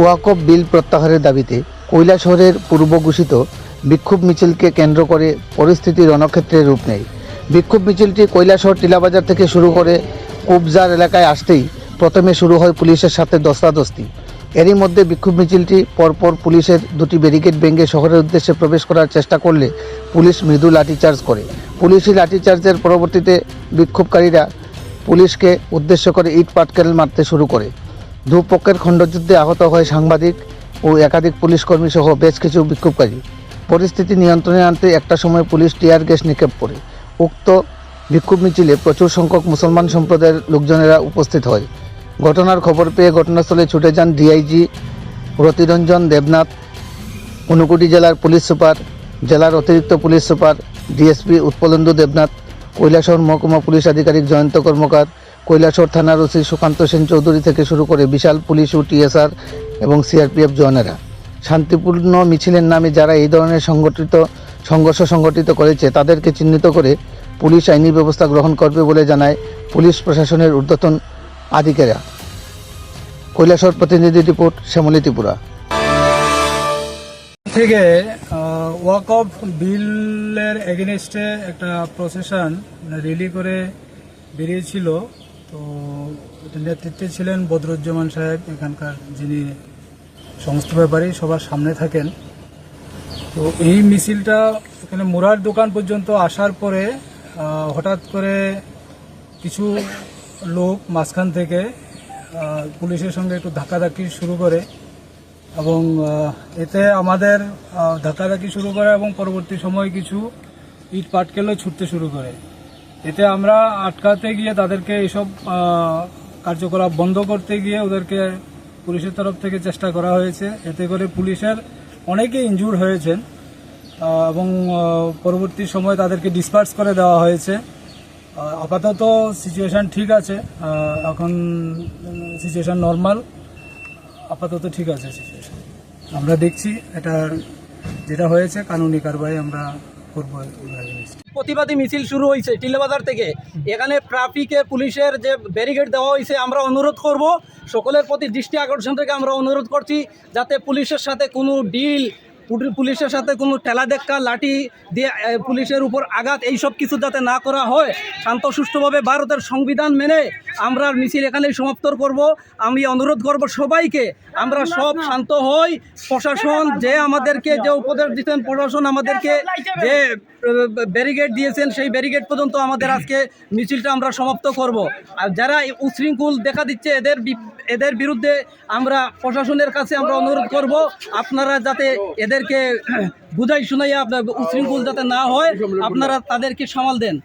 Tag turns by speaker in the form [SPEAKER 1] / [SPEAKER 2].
[SPEAKER 1] ওয়াকফ বিল প্রত্যাহারের দাবিতে কৈলাসহরের পূর্ব ঘোষিত বিক্ষোভ মিছিলকে কেন্দ্র করে পরিস্থিতি রণক্ষেত্রে রূপ নেয়। বিক্ষোভ মিছিলটি কৈলাসহর টিলাবাজার থেকে শুরু করে কুবজার এলাকায় আসতেই প্রথমে শুরু হয় পুলিশের সাথে দস্তাদস্তি। এরই মধ্যে বিক্ষোভ মিছিলটি পরপর পুলিশের দুটি ব্যারিকেড ভেঙে শহরের উদ্দেশ্যে প্রবেশ করার চেষ্টা করলে পুলিশ মৃদু লাঠিচার্জ করে। পুলিশি লাঠিচার্জের পরবর্তীতে বিক্ষোভকারীরা পুলিশকে উদ্দেশ্য করে ইট পাটকেল মারতে শুরু করে। দুপক্ষের খণ্ডযুদ্ধে আহত হয় সাংবাদিক ও একাধিক পুলিশ কর্মী সহ বেশ কিছু বিক্ষোভকারী। পরিস্থিতি নিয়ন্ত্রণে আনতে একটা সময় পুলিশ টিয়ার গ্যাস নিক্ষেপ করে। উক্ত বিক্ষোভ মিছিলে প্রচুর সংখ্যক মুসলমান সম্প্রদায়ের লোকজনেরা উপস্থিত হয়। ঘটনার খবর পেয়ে ঘটনাস্থলে ছুটে যান ডিআইজি রতিরঞ্জন দেবনাথ, ঊনকোটি জেলার পুলিশ সুপার, জেলার অতিরিক্ত police super DSP Utpalendu Debnath, Kailashahar মহকুমা পুলিশ আধিকারিক জয়ন্ত কর্মকার কৈলাসহর থানার ওসি সুকান্ত সেন চৌধুরী থেকে শুরু করে বিশাল পুলিশ ও টিএসআর এবং সিআরপিএফ জওয়ানেরা। শান্তিপূর্ণ মিছিলের নামে যারা এই ধরনের সংগঠিত, সংঘর্ষ সংগঠিত করেছে, তাদেরকে চিহ্নিত করে পুলিশ আইনি ব্যবস্থা গ্রহণ করবে বলে জানায় পুলিশ প্রশাসনের ঊর্ধ্বতন আধিকারিক। কৈলাসহর প্রতিনিধি রিপোর্ট, শ্যামলী ত্রিপুরা।
[SPEAKER 2] থেকে ওয়াক অফ বিলের এগেনস্টে একটা প্রসেশন রিলি করে বেরিয়েছিল। তো নেতৃত্বে ছিলেন বদরুজ্জামান সাহেব, এখানকার যিনি সমস্ত ব্যাপারে সবার সামনে থাকেন। তো এই মিছিলটা এখানে মুরার দোকান পর্যন্ত আসার পরে হঠাৎ করে কিছু লোক মাঝখান থেকে পুলিশের সঙ্গে একটু ধাক্কাধাক্কি শুরু করে এবং এতে আমাদের ধাক্কাধাক্কি শুরু করে এবং পরবর্তী সময় কিছু ইট পাটকেলও ছুটতে শুরু করে। এতে আমরা আটকাতে গিয়ে তাদেরকে এইসব আহ, কার্যকলাপ বন্ধ করতে গিয়ে ওদেরকে পুলিশের তরফ থেকে চেষ্টা করা হয়েছে। এতে করে পুলিশের অনেকে ইনজুর হয়েছেন এবং পরবর্তী সময় তাদেরকে ডিসপার্স করে দেওয়া হয়েছে। আপাতত সিচুয়েশান ঠিক আছে এখন সিচুয়েশান নর্মাল আপাতত ঠিক আছে সিচুয়েশান আমরা দেখছি এটা যেটা হয়েছে কানুনি কারবাই আমরা
[SPEAKER 3] প্রতিবাদী মিছিল শুরু হয়েছে টিলাবাজার থেকে। এখানে ট্রাফিকে পুলিশের যে ব্যারিকেড দেওয়া হয়েছে আমরা অনুরোধ করব, সকলের প্রতি দৃষ্টি আকর্ষণ থেকে আমরা অনুরোধ করছি, যাতে পুলিশের সাথে কোনো ডিল পুলিশের সাথে কোনো ঠেলা দেখা লাঠি দিয়ে পুলিশের উপর আঘাত, এইসব কিছু যাতে না করা হয়, শান্ত সুষ্ঠুভাবে ভারতের সংবিধান মেনে আমরা মিছিল এখানেই সমাপ্ত করব। আমি অনুরোধ করব সবাইকে, আমরা সব শান্ত হই। প্রশাসন যে আমাদেরকে যে উপদেশ দিতেন, প্রশাসন আমাদেরকে যে ব্যারিকেড দিয়েছেন, সেই ব্যারিকেড পর্যন্ত আমাদের আজকে মিছিলটা আমরা সমাপ্ত করব। আর যারা উশৃঙ্খল দেখা দিচ্ছে, এদের এদের বিরুদ্ধে আমরা প্রশাসনের কাছে আমরা অনুরোধ করব, আপনারা যাতে এদেরকে বুঝাই শুনাইয়া আপনার উশৃঙ্খল যাতে না হয় আপনারা তাদেরকে সামাল দেন।